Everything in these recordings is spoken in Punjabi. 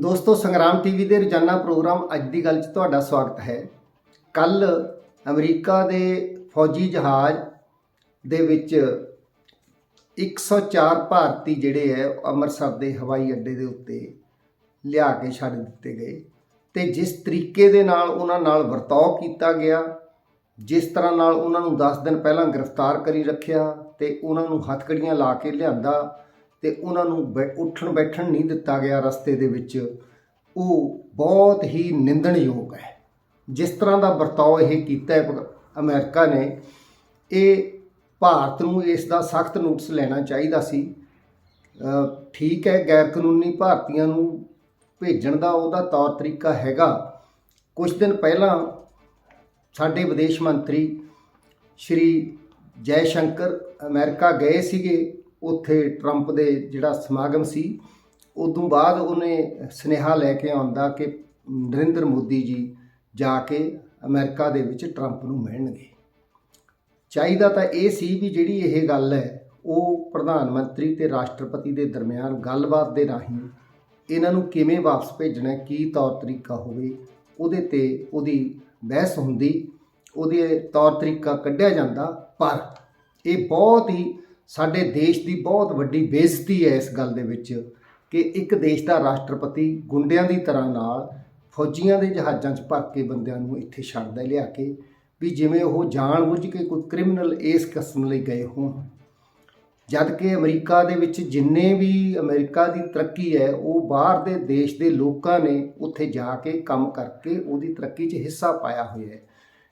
ਦੋਸਤੋ, ਸੰਗਰਾਮ ਟੀਵੀ ਦੇ ਰੋਜ਼ਾਨਾ ਪ੍ਰੋਗਰਾਮ ਅੱਜ ਦੀ ਗੱਲ 'ਚ ਤੁਹਾਡਾ ਸਵਾਗਤ ਹੈ। ਕੱਲ ਅਮਰੀਕਾ ਦੇ ਫੌਜੀ ਜਹਾਜ਼ ਦੇ ਵਿੱਚ 104 ਭਾਰਤੀ ਜਿਹੜੇ ਹੈ ਅੰਮ੍ਰਿਤਸਰ ਦੇ ਹਵਾਈ ਅੱਡੇ ਦੇ ਉੱਤੇ ਲਿਆ ਕੇ ਛੱਡ ਦਿੱਤੇ ਗਏ ਤੇ ਜਿਸ ਤਰੀਕੇ ਦੇ ਨਾਲ ਉਹਨਾਂ ਨਾਲ ਵਰਤਾਓ ਕੀਤਾ ਗਿਆ, ਜਿਸ ਤਰ੍ਹਾਂ ਨਾਲ ਉਹਨਾਂ ਨੂੰ 10 ਦਿਨ ਪਹਿਲਾਂ ਗ੍ਰਿਫਤਾਰ ਕਰੀ ਰੱਖਿਆ ਤੇ ਉਹਨਾਂ ਨੂੰ ਹੱਥਕੜੀਆਂ ਲਾ ਕੇ ਲਿਆਂਦਾ ਤੇ ਉਹਨਾਂ ਨੂੰ ਬੈ- ਉੱਠਣ ਬੈਠਣ ਨਹੀਂ ਦਿੱਤਾ ਗਿਆ ਰਸਤੇ ਦੇ ਵਿੱਚ, ਉਹ ਬਹੁਤ ਹੀ ਨਿੰਦਣਯੋਗ ਹੈ। ਜਿਸ ਤਰ੍ਹਾਂ ਦਾ ਵਰਤਾਓ ਇਹ ਕੀਤਾ ਹੈ ਅਮਰੀਕਾ ਨੇ, ਇਹ ਭਾਰਤ ਨੂੰ ਇਸ ਦਾ ਸਖਤ ਨੋਟਿਸ ਲੈਣਾ ਚਾਹੀਦਾ ਸੀ। ਠੀਕ ਹੈ ਗੈਰ ਕਾਨੂੰਨੀ ਭਾਰਤੀਆਂ ਨੂੰ ਭੇਜਣ ਦਾ ਉਹਦਾ ਤੌਰ ਤਰੀਕਾ ਹੈਗਾ। ਕੁਝ ਦਿਨ ਪਹਿਲਾਂ ਸਾਡੇ ਵਿਦੇਸ਼ ਮੰਤਰੀ ਸ਼੍ਰੀ ਜੈ ਸ਼ੰਕਰ ਅਮਰੀਕਾ ਗਏ ਸੀਗੇ। ਉੱਥੇ ਟਰੰਪ ਦੇ ਜਿਹੜਾ ਸਮਾਗਮ ਸੀ, ਉਦੋਂ ਬਾਅਦ ਉਹਨੇ ਸੁਨੇਹਾ ਲੈ ਕੇ ਆਉਂਦਾ ਕਿ ਨਰਿੰਦਰ ਮੋਦੀ ਜੀ ਜਾ ਕੇ ਅਮਰੀਕਾ ਦੇ ਵਿੱਚ ਟਰੰਪ ਨੂੰ ਮਿਲਣਗੇ। ਚਾਹੀਦਾ ਤਾਂ ਇਹ ਸੀ ਵੀ ਜਿਹੜੀ ਇਹ ਗੱਲ ਹੈ, ਉਹ ਪ੍ਰਧਾਨ ਮੰਤਰੀ ਤੇ ਰਾਸ਼ਟਰਪਤੀ ਦੇ ਦਰਮਿਆਨ ਗੱਲਬਾਤ ਦੇ ਰਾਹੀਂ ਇਹਨਾਂ ਨੂੰ ਕਿਵੇਂ ਵਾਪਸ ਭੇਜਣਾ, ਕੀ ਤੌਰ ਤਰੀਕਾ ਹੋਵੇ, ਉਹਦੇ ਤੇ ਉਹਦੀ ਬਹਿਸ ਹੁੰਦੀ, ਉਹਦੇ ਤੌਰ ਤਰੀਕਾ ਕੱਢਿਆ ਜਾਂਦਾ, ਪਰ ਇਹ ਬਹੁਤ ਹੀ ਸਾਡੇ ਦੇਸ਼ ਦੀ ਬਹੁਤ ਵੱਡੀ ਬੇਇੱਜ਼ਤੀ ਹੈ ਇਸ ਗੱਲ ਦੇ ਵਿੱਚ ਕਿ ਇੱਕ ਦੇਸ਼ ਦਾ ਰਾਸ਼ਟਰਪਤੀ ਗੁੰਡਿਆਂ ਦੀ ਤਰ੍ਹਾਂ ਨਾਲ ਫੌਜੀਆਂ ਦੇ ਜਹਾਜ਼ਾਂ 'ਚ ਭਰ ਕੇ ਬੰਦਿਆਂ ਨੂੰ ਇੱਥੇ ਛੱਡਦਾ ਲਿਆ ਕੇ ਵੀ ਜਿਵੇਂ ਉਹ ਜਾਣ ਬੁੱਝ ਕੇ ਕੋਈ ਕ੍ਰਿਮੀਨਲ ਇਸ ਕਿਸਮ ਲਈ ਗਏ ਹੋਣ। ਜਦ ਕਿ ਅਮਰੀਕਾ ਦੇ ਵਿੱਚ ਜਿੰਨੇ ਵੀ ਅਮਰੀਕਾ ਦੀ ਤਰੱਕੀ ਹੈ, ਉਹ ਬਾਹਰ ਦੇ ਦੇਸ਼ ਦੇ ਲੋਕਾਂ ਨੇ ਉੱਥੇ ਜਾ ਕੇ ਕੰਮ ਕਰਕੇ ਉਹਦੀ ਤਰੱਕੀ 'ਚ ਹਿੱਸਾ ਪਾਇਆ ਹੋਇਆ ਹੈ।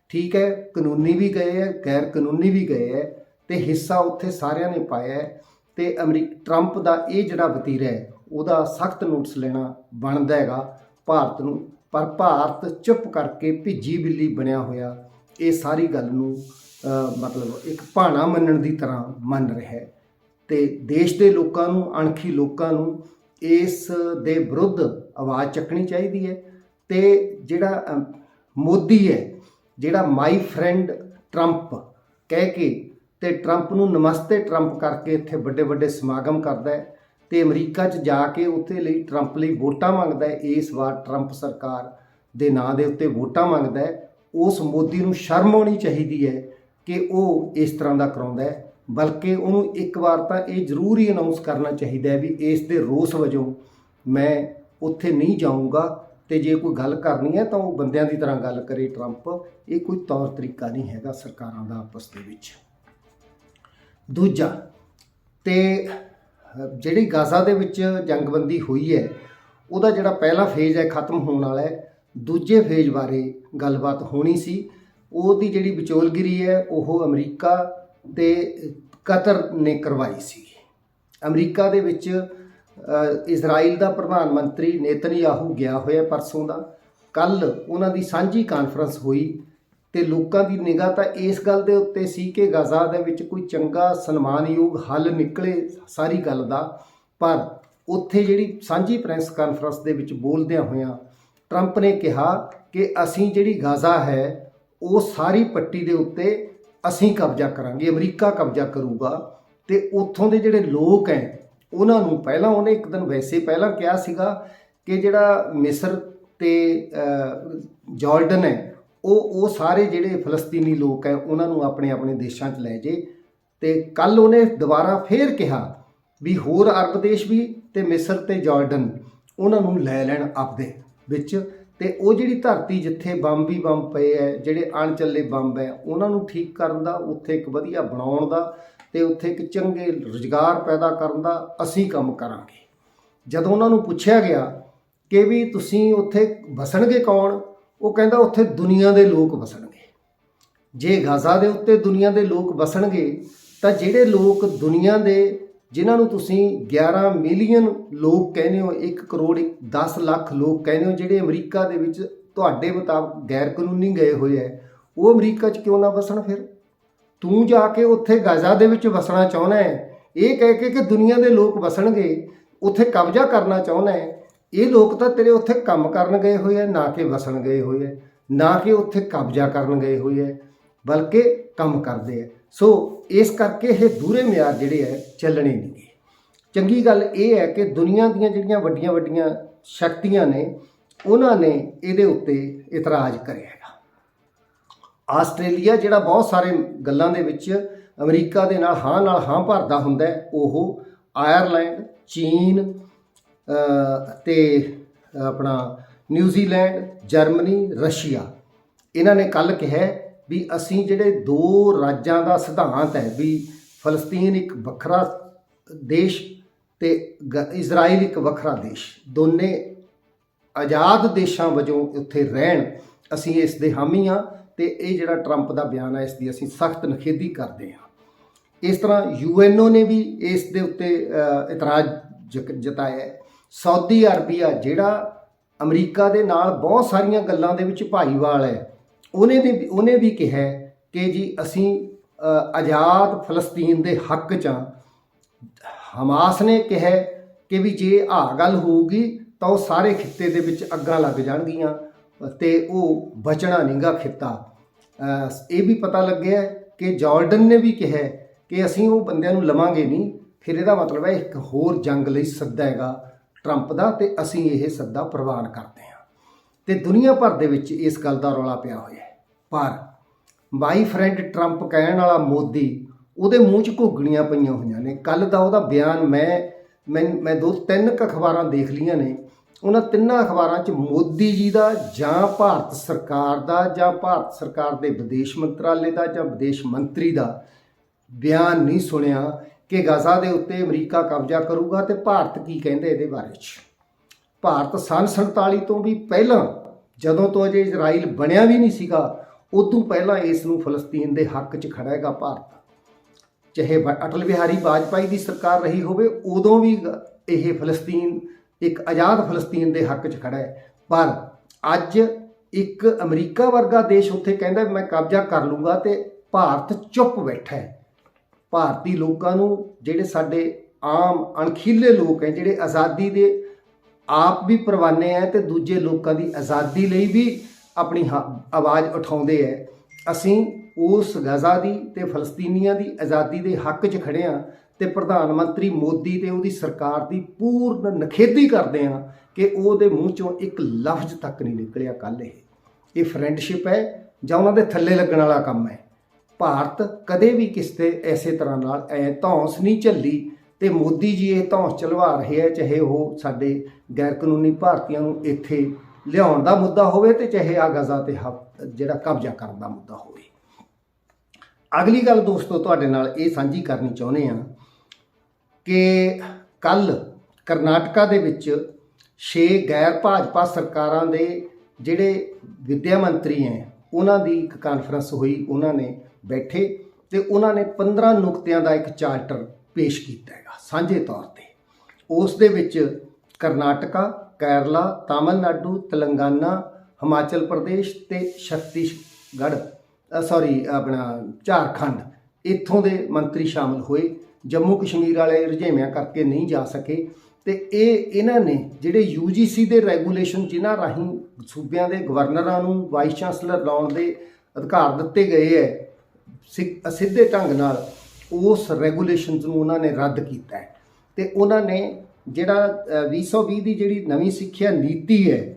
ਠੀਕ ਹੈ, ਕਾਨੂੰਨੀ ਵੀ ਗਏ ਹੈ ਗੈਰ ਕਾਨੂੰਨੀ ਵੀ ਗਏ ਹੈ ਤੇ ਹਿੱਸਾ ਉੱਥੇ ਸਾਰਿਆਂ ਨੇ ਪਾਇਆ ਹੈ ਤੇ ਅਮਰੀਕ ਟਰੰਪ ਦਾ ਇਹ ਜਿਹੜਾ ਵਤੀਰਾ ਹੈ, ਉਹਦਾ ਸਖਤ ਨੋਟਿਸ ਲੈਣਾ ਬਣਦਾ ਹੈਗਾ। ਭਾਰਤ ਨੂੰ, ਪਰ ਭਾਰਤ ਚੁੱਪ ਕਰਕੇ ਭਿੱਜੀ ਬਿੱਲੀ ਬਣਿਆ ਹੋਇਆ, ਇਹ ਸਾਰੀ ਗੱਲ ਨੂੰ ਮਤਲਬ ਇੱਕ ਭਾਣਾ ਮੰਨਣ ਦੀ ਤਰ੍ਹਾਂ ਮੰਨ ਰਿਹਾ ਹੈ। ਤੇ ਦੇਸ਼ ਦੇ ਲੋਕਾਂ ਨੂੰ, ਅਣਖੀ ਲੋਕਾਂ ਨੂੰ ਇਸ ਦੇ ਵਿਰੁੱਧ ਆਵਾਜ਼ ਚੱਕਣੀ ਚਾਹੀਦੀ ਹੈ ਤੇ ਜਿਹੜਾ ਮੋਦੀ ਹੈ, ਜਿਹੜਾ ਮਾਈ ਫਰੈਂਡ ਟਰੰਪ, ਕਹਿ ਕੇ ਤੇ ਟਰੰਪ ਨੂੰ ਨਮਸਤੇ ਟਰੰਪ ਕਰਕੇ ਇੱਥੇ ਵੱਡੇ ਵੱਡੇ ਸਮਾਗਮ ਕਰਦਾ ਹੈ ਤੇ ਅਮਰੀਕਾ 'ਚ ਜਾ ਕੇ ਉੱਥੇ ਲਈ ਟਰੰਪ ਲਈ ਵੋਟਾਂ ਮੰਗਦਾ ਹੈ, ਇਸ ਵਾਰ ਟਰੰਪ ਸਰਕਾਰ ਦੇ ਨਾਂ ਦੇ ਉੱਤੇ ਵੋਟਾਂ ਮੰਗਦਾ ਹੈ। ਉਸ ਮੋਦੀ ਨੂੰ ਸ਼ਰਮ ਆਉਣੀ ਚਾਹੀਦੀ ਹੈ ਕਿ ਉਹ ਇਸ ਤਰ੍ਹਾਂ ਦਾ ਕਰਾਉਂਦਾ ਹੈ। ਬਲਕਿ ਉਹਨੂੰ ਇੱਕ ਵਾਰ ਤਾਂ ਇਹ ਜ਼ਰੂਰ ਹੀ ਅਨਾਉਂਸ ਕਰਨਾ ਚਾਹੀਦਾ ਹੈ ਵੀ ਇਸ ਦੇ ਰੋਸ ਵਜੋਂ ਮੈਂ ਉੱਥੇ ਨਹੀਂ ਜਾਊਂਗਾ ਤੇ ਜੇ ਕੋਈ ਗੱਲ ਕਰਨੀ ਹੈ ਤਾਂ ਉਹ ਬੰਦਿਆਂ ਦੀ ਤਰ੍ਹਾਂ ਗੱਲ ਕਰੇ ਟਰੰਪ ਇਹ ਕੋਈ ਤੌਰ ਤਰੀਕਾ ਨਹੀਂ ਹੈਗਾ ਸਰਕਾਰਾਂ ਦਾ ਆਪਸ ਦੇ ਵਿੱਚ। ਦੂਜਾ, ਤੇ ਜਿਹੜੀ ਗਾਜ਼ਾ ਦੇ ਵਿੱਚ ਜੰਗਬੰਦੀ ਹੋਈ ਹੈ, ਉਹਦਾ ਜਿਹੜਾ ਪਹਿਲਾ ਫੇਜ਼ ਹੈ ਖਤਮ ਹੋਣ ਵਾਲਾ ਹੈ। ਦੂਜੇ ਫੇਜ਼ ਬਾਰੇ ਗੱਲਬਾਤ ਹੋਣੀ ਸੀ। ਉਹਦੀ ਜਿਹੜੀ ਵਿਚੋਲਗਿਰੀ ਹੈ, ਉਹ ਅਮਰੀਕਾ ਤੇ ਕਤਰ ਨੇ ਕਰਵਾਈ ਸੀ। ਅਮਰੀਕਾ ਦੇ ਵਿੱਚ ਇਜ਼ਰਾਈਲ ਦਾ ਪ੍ਰਧਾਨ ਮੰਤਰੀ ਨੇਤਨਯਾਹੂ ਗਿਆ ਹੋਇਆ ਪਰਸੋਂ ਦਾ। ਕੱਲ ਉਹਨਾਂ ਦੀ ਸਾਂਝੀ ਕਾਨਫਰੰਸ ਹੋਈ ਤੇ ਲੋਕਾਂ ਦੀ ਨਿਗਾਹ ਤਾਂ ਇਸ ਗੱਲ ਦੇ ਉੱਤੇ ਸੀ ਕਿ ਗਜ਼ਾ ਦੇ ਵਿੱਚ ਕੋਈ ਚੰਗਾ ਸਨਮਾਨਯੋਗ ਹੱਲ ਨਿਕਲੇ ਸਾਰੀ ਗੱਲ ਦਾ। ਪਰ ਉੱਥੇ ਜਿਹੜੀ ਸਾਂਝੀ ਪ੍ਰੈਸ ਕਾਨਫਰੰਸ ਦੇ ਵਿੱਚ ਬੋਲਦਿਆਂ ਹੋਇਆਂ ਟਰੰਪ ਨੇ ਕਿਹਾ ਕਿ ਅਸੀਂ ਜਿਹੜੀ ਗਜ਼ਾ ਹੈ ਉਹ ਸਾਰੀ ਪੱਟੀ ਦੇ ਉੱਤੇ ਅਸੀਂ ਕਬਜ਼ਾ ਕਰਾਂਗੇ ਅਮਰੀਕਾ ਕਬਜ਼ਾ ਕਰੂਗਾ ਤੇ ਉੱਥੋਂ ਦੇ ਜਿਹੜੇ ਲੋਕ ਹੈ ਉਹਨਾਂ ਨੂੰ ਪਹਿਲਾਂ ਉਹਨੇ ਇੱਕ ਦਿਨ ਵੈਸੇ ਪਹਿਲਾਂ ਕਿਹਾ ਸੀਗਾ ਕਿ ਜਿਹੜਾ ਮਿਸਰ ਤੇ ਅ, ਜਾਰਡਨ ਹੈ ਉਹ ਉਹ ਸਾਰੇ ਜਿਹੜੇ ਫਲਸਤੀਨੀ ਲੋਕ ਹੈ, ਉਹਨਾਂ ਨੂੰ ਆਪਣੇ ਆਪਣੇ ਦੇਸ਼ਾਂ 'ਚ ਲੈ ਜੇ ਤੇ ਕੱਲ ਉਹਨੇ ਦੁਬਾਰਾ ਫੇਰ ਕਿਹਾ ਵੀ ਹੋਰ ਅਰਬ ਦੇਸ਼ ਵੀ ਤੇ ਮਿਸਰ ਤੇ ਜਾਰਡਨ ਉਹਨਾਂ ਨੂੰ ਲੈ ਲੈਣ ਆਪਦੇ ਵਿੱਚ ਤੇ ਉਹ ਜਿਹੜੀ ਧਰਤੀ ਜਿੱਥੇ ਬੰਬ ਹੀ ਬੰਬ ਪਏ ਐ ਜਿਹੜੇ ਅਣਚੱਲੇ ਬੰਬ ਐ ਉਹਨਾਂ ਨੂੰ ਠੀਕ ਕਰਨ ਦਾ, ਉੱਥੇ ਇੱਕ ਵਧੀਆ ਬਣਾਉਣ ਦਾ ਤੇ ਉੱਥੇ ਇੱਕ ਚੰਗੇ ਰੁਜ਼ਗਾਰ ਪੈਦਾ ਕਰਨ ਦਾ ਅਸੀਂ ਕੰਮ ਕਰਾਂਗੇ। ਜਦੋਂ ਉਹਨਾਂ ਨੂੰ ਪੁੱਛਿਆ ਗਿਆ ਕਿ ਵੀ ਤੁਸੀਂ ਉੱਥੇ ਵਸਣਗੇ ਕੌਣ? ਉਹ ਕਹਿੰਦਾ ਉੱਥੇ ਦੁਨੀਆ ਦੇ ਲੋਕ ਵਸਣਗੇ। ਜੇ ਗਾਜ਼ਾ ਦੇ ਉੱਤੇ ਦੁਨੀਆ ਦੇ ਲੋਕ ਵਸਣਗੇ, ਤਾਂ ਜਿਹੜੇ ਲੋਕ ਦੁਨੀਆ ਦੇ, ਜਿਨ੍ਹਾਂ ਨੂੰ ਤੁਸੀਂ 11 ਮਿਲੀਅਨ ਲੋਕ ਕਹਿੰਦੇ ਹੋ 1 ਕਰੋੜ 10 ਲੱਖ ਲੋਕ ਕਹਿੰਦੇ ਹੋ, ਜਿਹੜੇ ਅਮਰੀਕਾ ਦੇ ਵਿੱਚ ਤੁਹਾਡੇ ਮੁਤਾਬਕ ਗੈਰ ਕਾਨੂੰਨੀ ਗਏ ਹੋਏ ਹੈ, ਉਹ ਅਮਰੀਕਾ 'ਚ ਕਿਉਂ ਨਾ ਵਸਣ ਫਿਰ? ਤੂੰ ਜਾ ਕੇ ਉੱਥੇ ਗਾਜ਼ਾ ਦੇ ਵਿੱਚ ਵਸਣਾ ਚਾਹੁੰਦਾ ਹੈ। ਇਹ ਕਹਿ ਕੇ ਕਿ ਦੁਨੀਆ ਦੇ ਲੋਕ ਵਸਣਗੇ, ਉੱਥੇ ਕਬਜ਼ਾ ਕਰਨਾ ਚਾਹੁੰਦਾ ਹੈ। ਇਹ ਲੋਕ ਤਾਂ ਤੇਰੇ ਉੱਥੇ ਕੰਮ ਕਰਨ ਗਏ ਹੋਏ ਆ, ਨਾ ਕਿ ਵਸਣ ਗਏ ਹੋਏ ਆ, ਨਾ ਕਿ ਉੱਥੇ ਕਬਜ਼ਾ ਕਰਨ ਗਏ ਹੋਏ ਆ, ਬਲਕਿ ਕੰਮ ਕਰਦੇ ਆ। ਸੋ ਇਸ ਕਰਕੇ ਇਹ ਦੂਰੇ ਮਿਆਰ ਜਿਹੜੇ ਆ, ਚੱਲਣੇ ਨਹੀਂਗੇ ਚੰਗੀ ਗੱਲ ਇਹ ਹੈ ਕਿ ਦੁਨੀਆ ਦੀਆਂ ਜਿਹੜੀਆਂ ਵੱਡੀਆਂ ਵੱਡੀਆਂ ਸ਼ਕਤੀਆਂ ਨੇ, ਉਹਨਾਂ ਨੇ ਇਹਦੇ ਉੱਤੇ ਇਤਰਾਜ਼ ਕਰਿਆ ਹੈਗਾ ਆਸਟ੍ਰੇਲੀਆ ਜਿਹੜਾ ਬਹੁਤ ਸਾਰੇ ਗੱਲਾਂ ਦੇ ਵਿੱਚ ਅਮਰੀਕਾ ਦੇ ਨਾਲ ਹਾਂ ਨਾਲ ਹਾਂ ਭਰਦਾ ਹੁੰਦਾ ਉਹ ਆਇਰਲੈਂਡ, ਚੀਨ ਤੇ ਆਪਣਾ ਨਿਊਜ਼ੀਲੈਂਡ ਜਰਮਨੀ, ਰਸ਼ੀਆ। ਇਹਨਾਂ ਨੇ ਕੱਲ ਕਿਹਾ ਵੀ ਅਸੀਂ ਜਿਹੜੇ ਦੋ ਰਾਜਾਂ ਦਾ ਸਿਧਾਂਤ ਹੈ ਵੀ ਫਲਸਤੀਨ ਇੱਕ ਵੱਖਰਾ ਦੇਸ਼ ਤੇ ਗ- ਇਜ਼ਰਾਈਲ ਇੱਕ ਵੱਖਰਾ ਦੇਸ਼, ਦੋਨੇ ਆਜ਼ਾਦ ਦੇਸ਼ਾਂ ਵਜੋਂ ਉੱਥੇ ਰਹਿਣ, ਅਸੀਂ ਇਸ ਦੇ ਹਾਮੀ ਹਾਂ ਤੇ ਇਹ ਜਿਹੜਾ ਟਰੰਪ ਦਾ ਬਿਆਨ ਹੈ, ਇਸ ਦੀ ਅਸੀਂ ਸਖਤ ਨਖੇਦੀ ਕਰਦੇ ਹਾਂ। ਇਸ ਤਰ੍ਹਾਂ ਯੂਐਨਓ ਨੇ ਵੀ ਇਸ ਦੇ ਉੱਤੇ ਇਤਰਾਜ਼ ਜਕ- ਜਤਾਇਆ ਸਾਊਦੀ ਅਰਬੀਆ, ਜਿਹੜਾ ਅਮਰੀਕਾ ਦੇ ਨਾਲ ਬਹੁਤ ਸਾਰੀਆਂ ਗੱਲਾਂ ਦੇ ਵਿੱਚ ਭਾਈਵਾਲ ਹੈ, ਉਹਨੇ ਦੇ ਵੀ- ਉਹਨੇ ਵੀ ਕਿਹਾ ਕਿ ਜੀ ਅਸੀਂ ਆਜ਼ਾਦ ਫਲਸਤੀਨ ਦੇ ਹੱਕ 'ਚ ਹਾਂ। ਹਮਾਸ ਨੇ ਕਿਹਾ ਕਿ ਵੀ ਜੇ ਆਹ ਗੱਲ ਹੋਊਗੀ ਤਾਂ ਉਹ ਸਾਰੇ ਖਿੱਤੇ ਦੇ ਵਿੱਚ ਅੱਗਾਂ ਲੱਗ ਜਾਣਗੀਆਂ ਤੇ ਉਹ ਬਚਣਾ ਨਹੀਂਗਾ ਖਿੱਤਾ। ਇਹ ਵੀ ਪਤਾ ਲੱਗਿਆ ਕਿ ਜਾਰਡਨ ਨੇ ਵੀ ਕਿਹਾ ਕਿ ਅਸੀਂ ਉਹ ਬੰਦਿਆਂ ਨੂੰ ਲਵਾਂਗੇ ਨਹੀਂ, ਫਿਰ ਇਹਦਾ ਮਤਲਬ ਹੈ ਇੱਕ ਹੋਰ ਜੰਗ ਲਈ ਸੱਦਾ ਹੈਗਾ। ਟਰੰਪ ਦਾ ਤੇ ਅਸੀਂ ਇਹ ਸੱਦਾ ਪ੍ਰਵਾਨ ਕਰਦੇ ਹਾਂ। ਤੇ ਦੁਨੀਆ ਭਰ ਦੇ ਵਿੱਚ ਇਸ ਗੱਲ ਦਾ ਰੌਲਾ ਪਿਆ ਹੋਇਆ ਹੈ। ਪਰ ਮਾਈ ਫਰੈਂਡ ਟਰੰਪ ਕਹਿਣ ਵਾਲਾ ਮੋਦੀ, ਉਹਦੇ ਮੂੰਹ 'ਚ ਘੁੱਗਣੀਆਂ ਪਈਆਂ ਹੋਈਆਂ ਨੇ। ਕੱਲ ਦਾ ਉਹਦਾ ਬਿਆਨ ਮੈਂ ਮੈਂ ਮੈਂ ਦੋ, ਤਿੰਨ ਕੁ ਅਖਬਾਰਾਂ ਦੇਖ ਲੀਆਂ ਨੇ। ਉਹਨਾਂ ਤਿੰਨਾਂ ਅਖਬਾਰਾਂ 'ਚ ਮੋਦੀ ਜੀ ਦਾ ਜਾਂ ਭਾਰਤ ਸਰਕਾਰ ਦਾ ਜਾਂ ਭਾਰਤ ਸਰਕਾਰ ਦੇ ਵਿਦੇਸ਼ ਮੰਤਰਾਲੇ ਦਾ ਜਾਂ ਵਿਦੇਸ਼ ਮੰਤਰੀ ਦਾ ਬਿਆਨ ਨਹੀਂ ਸੁਣਿਆ। ਕਿ ਗਜ਼ਾ ਦੇ ਉੱਤੇ ਅਮਰੀਕਾ ਕਬਜ਼ਾ ਕਰੂਗਾ ਤੇ ਭਾਰਤ ਕੀ ਕਹਿੰਦੇ ਇਹਦੇ ਬਾਰੇ 'ਚ? ਭਾਰਤ ਸੰਨ 47 ਤੋਂ ਵੀ ਪਹਿਲਾਂ, ਜਦੋਂ ਤੋਂ ਅਜੇ ਇਜ਼ਰਾਈਲ ਬਣਿਆ ਵੀ ਨਹੀਂ ਸੀਗਾ, ਉਦੋਂ ਪਹਿਲਾਂ ਇਸ ਨੂੰ ਫਲਸਤੀਨ ਦੇ ਹੱਕ 'ਚ ਖੜਾ ਹੈਗਾ ਭਾਰਤ। ਚਾਹੇ ਅਟਲ ਬਿਹਾਰੀ ਵਾਜਪਾਈ ਦੀ ਸਰਕਾਰ ਰਹੀ ਹੋਵੇ, ਉਦੋਂ ਵੀ ਇਹ ਫਲਸਤੀਨ, ਇੱਕ ਆਜ਼ਾਦ ਫਲਸਤੀਨ ਦੇ ਹੱਕ 'ਚ ਖੜਾ ਹੈ। ਪਰ ਅੱਜ ਇੱਕ ਅਮਰੀਕਾ ਵਰਗਾ ਦੇਸ਼ ਉੱਥੇ ਕਹਿੰਦਾ ਮੈਂ ਕਬਜ਼ਾ ਕਰ ਲੂੰਗਾ ਤੇ ਭਾਰਤ ਚੁੱਪ ਬੈਠਾ ਹੈ। ਭਾਰਤੀ ਲੋਕਾਂ ਨੂੰ, ਜਿਹੜੇ ਸਾਡੇ ਆਮ ਅਣਖੀਲੇ ਲੋਕ ਹੈ, ਜਿਹੜੇ ਆਜ਼ਾਦੀ ਦੇ ਆਪ ਵੀ ਪਰਵਾਨੇ ਹੈ ਤੇ ਦੂਜੇ ਲੋਕਾਂ ਦੀ ਆਜ਼ਾਦੀ ਲਈ ਵੀ ਆਪਣੀ ਹਾ- ਆਵਾਜ਼ ਉਠਾਉਂਦੇ ਹੈ। ਅਸੀਂ ਉਸ ਗਜ਼ਾ ਦੀ ਤੇ ਫਲਸਤੀਨੀਆਂ ਦੀ ਆਜ਼ਾਦੀ ਦੇ ਹੱਕ 'ਚ ਖੜੇ ਹਾਂ ਤੇ ਪ੍ਰਧਾਨ ਮੰਤਰੀ ਮੋਦੀ ਤੇ ਉਹਦੀ ਸਰਕਾਰ ਦੀ ਪੂਰਨ ਨਖੇਦੀ ਕਰਦੇ ਹਾਂ ਕਿ ਉਹਦੇ ਮੂੰਹ ਚੋਂ ਇੱਕ ਲਫ਼ਜ਼ ਤੱਕ ਨਹੀਂ ਨਿਕਲਿਆ ਕੱਲ ਇਹ। ਇਹ ਫਰੈਂਡਸ਼ਿਪ ਹੈ ਜਾਂ ਉਹਨਾਂ ਦੇ ਥੱਲੇ ਲੱਗਣ ਵਾਲਾ ਕੰਮ ਹੈ। ਭਾਰਤ ਕਦੇ ਵੀ ਕਿਸ ਤੇ ਐਸੇ ਤਰ੍ਹਾਂ ਨਾਲ ਐ ਧੌਂਸ ਨਹੀਂ ਝੱਲੀ ਤੇ ਮੋਦੀ ਜੀ ਇਹ ਧੌਂਸ ਚਲਵਾ ਰਹੇ ਹੈ ਚਾਹੇ ਉਹ ਸਾਡੇ ਗੈਰ ਕਾਨੂੰਨੀ ਭਾਰਤੀਆਂ ਨੂੰ ਇੱਥੇ ਲਿਆਉਣ ਦਾ ਮੁੱਦਾ ਹੋਵੇ ਤੇ ਚਾਹੇ ਆ ਗਜ਼ਾ ਤੇ ਹੱਕ- ਜਿਹੜਾ ਕਬਜ਼ਾ ਕਰਨ ਦਾ ਮੁੱਦਾ ਹੋਵੇ। ਅਗਲੀ ਗੱਲ ਦੋਸਤੋ, ਤੁਹਾਡੇ ਨਾਲ ਇਹ ਸਾਂਝੀ ਕਰਨੀ ਚਾਹੁੰਦੇ ਆ ਕਿ ਕੱਲ ਕਰਨਾਟਕਾ ਦੇ ਵਿੱਚ ਛੇ ਗੈਰ ਭਾਜਪਾ ਸਰਕਾਰਾਂ ਦੇ ਜਿਹੜੇ ਵਿੱਦਿਆ ਮੰਤਰੀ ਹੈ ਉਹਨਾਂ ਦੀ ਇੱਕ ਕਾਨਫਰੰਸ ਹੋਈ, ਉਹਨਾਂ ਨੇ ਬੈਠੇ ਤੇ ਉਹਨਾਂ ਨੇ 15 ਨੁਕਤਿਆਂ ਦਾ ਇੱਕ ਚਾਰਟਰ ਪੇਸ਼ ਕੀਤਾ ਹੈਗਾ, ਸਾਂਝੇ ਤੌਰ ਤੇ। ਉਸ ਦੇ ਵਿੱਚ ਕਰਨਾਟਕਾ, ਕੇਰਲਾ, ਤਾਮਿਲਨਾਡੂ, ਤੇਲੰਗਾਨਾ, ਹਿਮਾਚਲ ਪ੍ਰਦੇਸ਼ ਤੇ ਛੱਤੀਸਗੜ੍ਹ ਸੌਰੀ, ਆਪਣਾ ਝਾਰਖੰਡ, ਇੱਥੋਂ ਦੇ ਮੰਤਰੀ ਸ਼ਾਮਲ ਹੋਏ। ਜੰਮੂ ਕਸ਼ਮੀਰ ਵਾਲੇ ਰੁਝੇਵਿਆਂ ਕਰਕੇ ਨਹੀਂ ਜਾ ਸਕੇ ਤੇ ਇਹ ਇਹਨਾਂ ਨੇ ਜਿਹੜੇ UGC ਦੇ ਰੈਗੂਲੇਸ਼ਨ ਜਿਨ੍ਹਾਂ ਰਾਹੀਂ ਸੂਬਿਆਂ ਦੇ ਗਵਰਨਰਾਂ ਨੂੰ, ਵਾਈਸ ਚਾਂਸਲਰ ਲਾਉਣ ਦੇ ਅਧਿਕਾਰ ਦਿੱਤੇ ਗਏ ਹੈ ਸਿੱਧੇ ਢੰਗ ਨਾਲ ਉਸ ਰੈਗੂਲੇਸ਼ਨਸ ਨੂੰ ਉਹਨਾਂ ਨੇ ਰੱਦ ਕੀਤਾ ਹੈ। ਤੇ ਉਹਨਾਂ ਨੇ ਜਿਹੜਾ ਅ, 2020 ਦੀ ਜਿਹੜੀ ਨਵੀਂ ਸਿੱਖਿਆ ਨੀਤੀ ਹੈ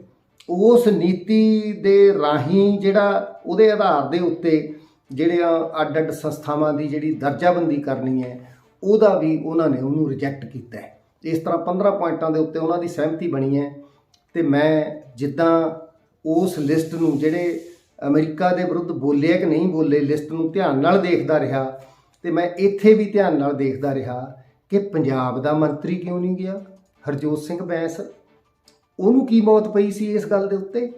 ਉਸ ਨੀਤੀ ਦੇ ਰਾਹੀਂ ਜਿਹੜਾ ਉਹਦੇ ਆਧਾਰ ਦੇ ਉੱਤੇ ਜਿਹੜੀਆਂ ਅੱਡ ਅੱਡ ਸੰਸਥਾਵਾਂ ਦੀ ਜਿਹੜੀ ਦਰਜਾਬੰਦੀ ਕਰਨੀ ਹੈ ਉਹਦਾ ਵੀ ਉਹਨਾਂ ਨੇ ਉਹਨੂੰ ਰਿਜੈਕਟ ਕੀਤਾ ਹੈ। ਇਸ ਤਰ੍ਹਾਂ 15 ਪੁਆਇੰਟਾਂ ਦੇ ਉੱਤੇ ਉਹਨਾਂ ਦੀ ਸਹਿਮਤੀ ਬਣੀ ਹੈ ਤੇ ਮੈਂ ਜਿੱਦਾਂ ਉਸ ਲਿਸਟ ਨੂੰ ਜਿਹੜੇ ਅਮਰੀਕਾ ਦੇ ਵਿਰੁੱਧ ਬੋਲੇ ਕਿ ਨਹੀਂ ਬੋਲੇ, ਲਿਸਟ ਨੂੰ ਧਿਆਨ ਨਾਲ ਦੇਖਦਾ ਰਿਹਾ ਤੇ ਮੈਂ ਇੱਥੇ ਵੀ ਧਿਆਨ ਨਾਲ ਦੇਖਦਾ ਰਿਹਾ ਕਿ ਪੰਜਾਬ ਦਾ ਮੰਤਰੀ ਕਿਉਂ ਨਹੀਂ ਗਿਆ? ਹਰਜੋਤ ਸਿੰਘ ਬੈਂਸ, ਉਹਨੂੰ ਕੀ ਮੌਤ ਪਈ ਸੀ ਇਸ ਗੱਲ ਦੇ ਉੱਤੇ?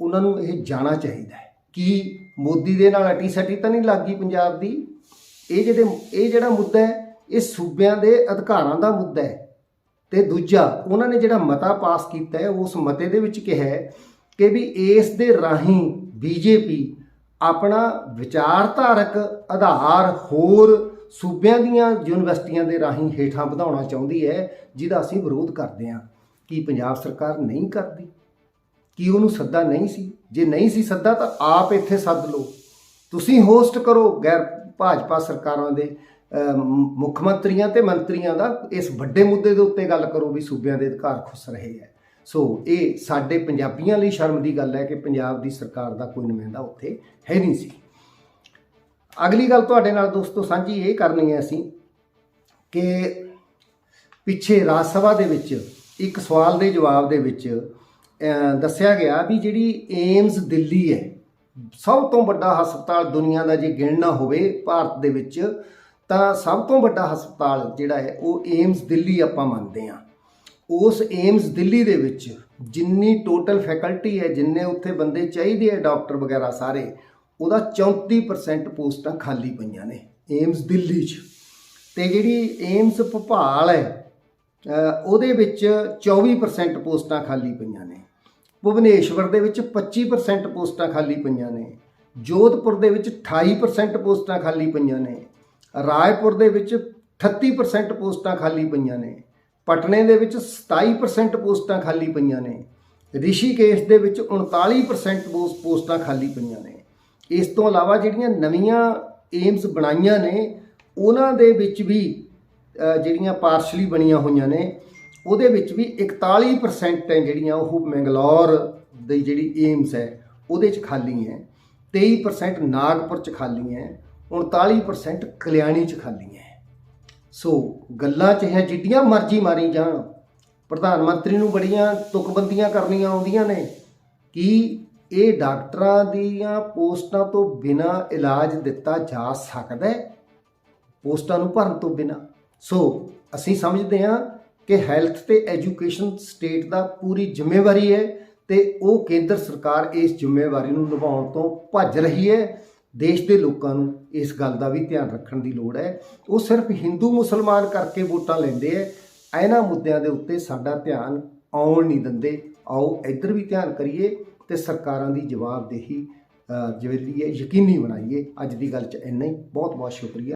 ਉਹਨਾਂ ਨੂੰ ਇਹ ਜਾਣਾ ਚਾਹੀਦਾ ਹੈ ਕਿ ਮੋਦੀ ਦੇ ਨਾਲ ਅਟੀ ਸਟੀ ਤਾਂ ਨਹੀਂ ਲੱਗੀ ਪੰਜਾਬ ਦੀ? ਇਹ ਜਿਹੜੇ, ਇਹ ਜਿਹੜਾ ਮੁੱਦਾ ਹੈ, ਇਹ ਸੂਬਿਆਂ ਦੇ ਅਧਿਕਾਰਾਂ ਦਾ ਮੁੱਦਾ ਹੈ। ਤੇ ਦੂਜਾ, ਉਹਨਾਂ ਨੇ ਜਿਹੜਾ ਮਤਾ ਪਾਸ ਕੀਤਾ ਹੈ, ਉਸ ਮਤੇ ਦੇ ਵਿੱਚ ਕਿਹਾ ਹੈ ਕਿ ਵੀ ਇਸ ਦੇ ਰਾਹੀਂ ਬੀਜੇਪੀ ਆਪਣਾ ਵਿਚਾਰਧਾਰਕ ਆਧਾਰ ਹੋਰ ਸੂਬਿਆਂ ਦੀਆਂ ਯੂਨੀਵਰਸਿਟੀਆਂ ਦੇ ਰਾਹੀਂ ਹੇਠਾਂ ਵਧਾਉਣਾ ਚਾਹੁੰਦੀ ਹੈ, ਜਿਹਦਾ ਅਸੀਂ ਵਿਰੋਧ ਕਰਦੇ ਹਾਂ। ਕੀ ਪੰਜਾਬ ਸਰਕਾਰ ਨਹੀਂ ਕਰਦੀ? ਕੀ ਉਹਨੂੰ ਸੱਦਾ ਨਹੀਂ ਸੀ? ਜੇ ਨਹੀਂ ਸੀ ਸੱਦਾ ਤਾਂ ਆਪ ਇੱਥੇ ਸੱਦ ਲਓ। ਤੁਸੀਂ ਹੋਸਟ ਕਰੋ ਗੈਰ ਭਾਜਪਾ ਸਰਕਾਰਾਂ ਦੇ ਮੁੱਖ ਮੰਤਰੀਆਂ ਤੇ ਮੰਤਰੀਆਂ ਦਾ ਇਸ ਵੱਡੇ ਮੁੱਦੇ ਦੇ ਉੱਤੇ ਗੱਲ ਕਰੋ ਵੀ ਸੂਬਿਆਂ ਦੇ ਅਧਿਕਾਰ ਖੁੱਸ ਰਹੇ ਹੈ। ਸੋ ਇਹ ਸਾਡੇ ਪੰਜਾਬੀਆਂ ਲਈ ਸ਼ਰਮ ਦੀ ਗੱਲ ਹੈ ਕਿ ਪੰਜਾਬ ਦੀ ਸਰਕਾਰ ਦਾ ਕੋਈ ਨੁਮਾਇੰਦਾ ਉੱਥੇ ਹੈ ਨਹੀਂ ਸੀ। ਅਗਲੀ ਗੱਲ ਤੁਹਾਡੇ ਨਾਲ ਦੋਸਤੋ ਸਾਂਝੀ ਇਹ ਕਰਨੀ ਹੈ ਅਸੀਂ ਕਿ ਪਿੱਛੇ ਰਾਜ ਸਭਾ ਦੇ ਵਿੱਚ ਇੱਕ ਸਵਾਲ ਦੇ ਜਵਾਬ ਦੇ ਵਿੱਚ ਦੱਸਿਆ ਗਿਆ ਵੀ ਜਿਹੜੀ ਏਮਸ ਦਿੱਲੀ ਹੈ, ਸਭ ਤੋਂ ਵੱਡਾ ਹਸਪਤਾਲ ਦੁਨੀਆ ਦਾ ਜੇ ਗਿਣਨਾ ਹੋਵੇ ਭਾਰਤ ਦੇ ਵਿੱਚ, ਤਾਂ ਸਭ ਤੋਂ ਵੱਡਾ ਹਸਪਤਾਲ ਜਿਹੜਾ ਹੈ ਉਹ ਏਮਸ ਦਿੱਲੀ ਆਪਾਂ ਮੰਨਦੇ ਹਾਂ। ਉਸ ਏਮਸ ਦਿੱਲੀ ਦੇ ਵਿੱਚ ਜਿੰਨੀ ਟੋਟਲ ਫੈਕਲਟੀ ਹੈ, ਜਿੰਨੇ ਉੱਥੇ ਬੰਦੇ ਚਾਹੀਦੇ ਆ ਡਾਕਟਰ ਵਗੈਰਾ ਸਾਰੇ, ਉਹਦਾ 34% ਪੋਸਟਾਂ ਖਾਲੀ ਪਈਆਂ ਨੇ ਏਮਸ ਦਿੱਲੀ 'ਚ। ਤੇ ਜਿਹੜੀ ਏਮਸ ਭੋਪਾਲ ਹੈ ਉਹਦੇ ਵਿੱਚ 24% ਪੋਸਟਾਂ ਖਾਲੀ ਪਈਆਂ ਨੇ। ਭੁਵਨੇਸ਼ਵਰ ਦੇ ਵਿੱਚ 25% ਪੋਸਟਾਂ ਖਾਲੀ ਪਈਆਂ ਨੇ। ਜੋਧਪੁਰ ਦੇ ਵਿੱਚ 28% ਪੋਸਟਾਂ ਖਾਲੀ ਪਈਆਂ ਨੇ। ਰਾਏਪੁਰ ਦੇ ਵਿੱਚ 38% ਪੋਸਟਾਂ ਖਾਲੀ ਪਈਆਂ ਨੇ। ਪਟਨੇ ਦੇ ਵਿੱਚ 27% ਪੋਸਟਾਂ ਖਾਲੀ ਪਈਆਂ ਨੇ। ਰਿਸ਼ੀਕੇਸ਼ ਦੇ ਵਿੱਚ 39% ਪੋਸ- ਪੋਸਟਾਂ ਖਾਲੀ ਪਈਆਂ ਨੇ। ਇਸ ਤੋਂ ਇਲਾਵਾ ਜਿਹੜੀਆਂ ਨਵੀਆਂ ਏਮਸ ਬਣਾਈਆਂ ਨੇ, ਉਹਨਾਂ ਦੇ ਵਿੱਚ ਵੀ ਜਿਹੜੀਆਂ ਪਾਰਸ਼ਲੀ ਬਣੀਆਂ ਹੋਈਆਂ ਨੇ, ਉਹਦੇ ਵਿੱਚ ਵੀ 41% ਹੈ ਜਿਹੜੀਆਂ ਉਹ ਮੈਂਗਲੌਰ ਦੀ ਜਿਹੜੀ ਏਮਸ ਹੈ, ਉਹਦੇ ਚ ਖਾਲੀ ਹੈ। 23% ਨਾਗਪੁਰ ਚ ਖਾਲੀ ਹੈ 39% ਕਲਿਆਣੀ ਚ ਖਾਲੀ ਹੈ। ਸੋ ਗੱਲਾਂ ਚ ਹੈ ਜਿੱਡੀਆਂ ਮਰਜ਼ੀ ਮਾਰੀ ਜਾਣ। ਪ੍ਰਧਾਨ ਮੰਤਰੀ ਨੂੰ ਬੜੀਆਂ ਤੁਕਬੰਦੀਆਂ ਕਰਨੀਆਂ ਆਉਂਦੀਆਂ ਨੇ ਕਿ ਇਹ ਡਾਕਟਰਾਂ ਦੀਆਂ ਪੋਸਟਾਂ ਤੋਂ ਬਿਨਾਂ ਇਲਾਜ ਦਿੱਤਾ ਜਾ ਸਕਦਾ ਹੈ। ਪੋਸਟਾਂ ਨੂੰ ਭਰਨ ਤੋਂ ਬਿਨਾਂ। ਸੋ ਅਸੀਂ ਸਮਝਦੇ ਹਾਂ ਕਿ ਹੈਲਥ ਤੇ ਐਜੂਕੇਸ਼ਨ ਸਟੇਟ ਦਾ ਪੂਰੀ ਜ਼ਿੰਮੇਵਾਰੀ ਹੈ ਤੇ ਉਹ ਕੇਂਦਰ ਸਰਕਾਰ ਇਸ ਜ਼ਿੰਮੇਵਾਰੀ ਨੂੰ ਨਿਭਾਉਣ ਤੋਂ ਭੱਜ ਰਹੀ ਹੈ। ਦੇਸ਼ ਦੇ ਲੋਕਾਂ ਨੂੰ ਇਸ ਗੱਲ ਦਾ ਵੀ ਧਿਆਨ ਰੱਖਣ ਦੀ ਲੋੜ ਹੈ। ਉਹ ਸਿਰਫ ਹਿੰਦੂ ਮੁਸਲਮਾਨ ਕਰਕੇ ਵੋਟਾਂ ਲੈਂਦੇ ਐ ਇਹਨਾਂ ਮੁੱਦਿਆਂ ਦੇ ਉੱਤੇ ਸਾਡਾ ਧਿਆਨ ਆਉਣ ਨਹੀਂ ਦਿੰਦੇ। ਆਓ ਇੱਧਰ ਵੀ ਧਿਆਨ ਕਰੀਏ ਤੇ ਸਰਕਾਰਾਂ ਦੀ ਜਵਾਬਦੇਹੀ ਜਿਹੜੀ ਹੈ ਯਕੀਨੀ ਬਣਾਈਏ। ਅੱਜ ਦੀ ਗੱਲ 'ਚ ਇੰਨਾ ਹੀ। ਬਹੁਤ ਬਹੁਤ ਸ਼ੁਕਰੀਆ।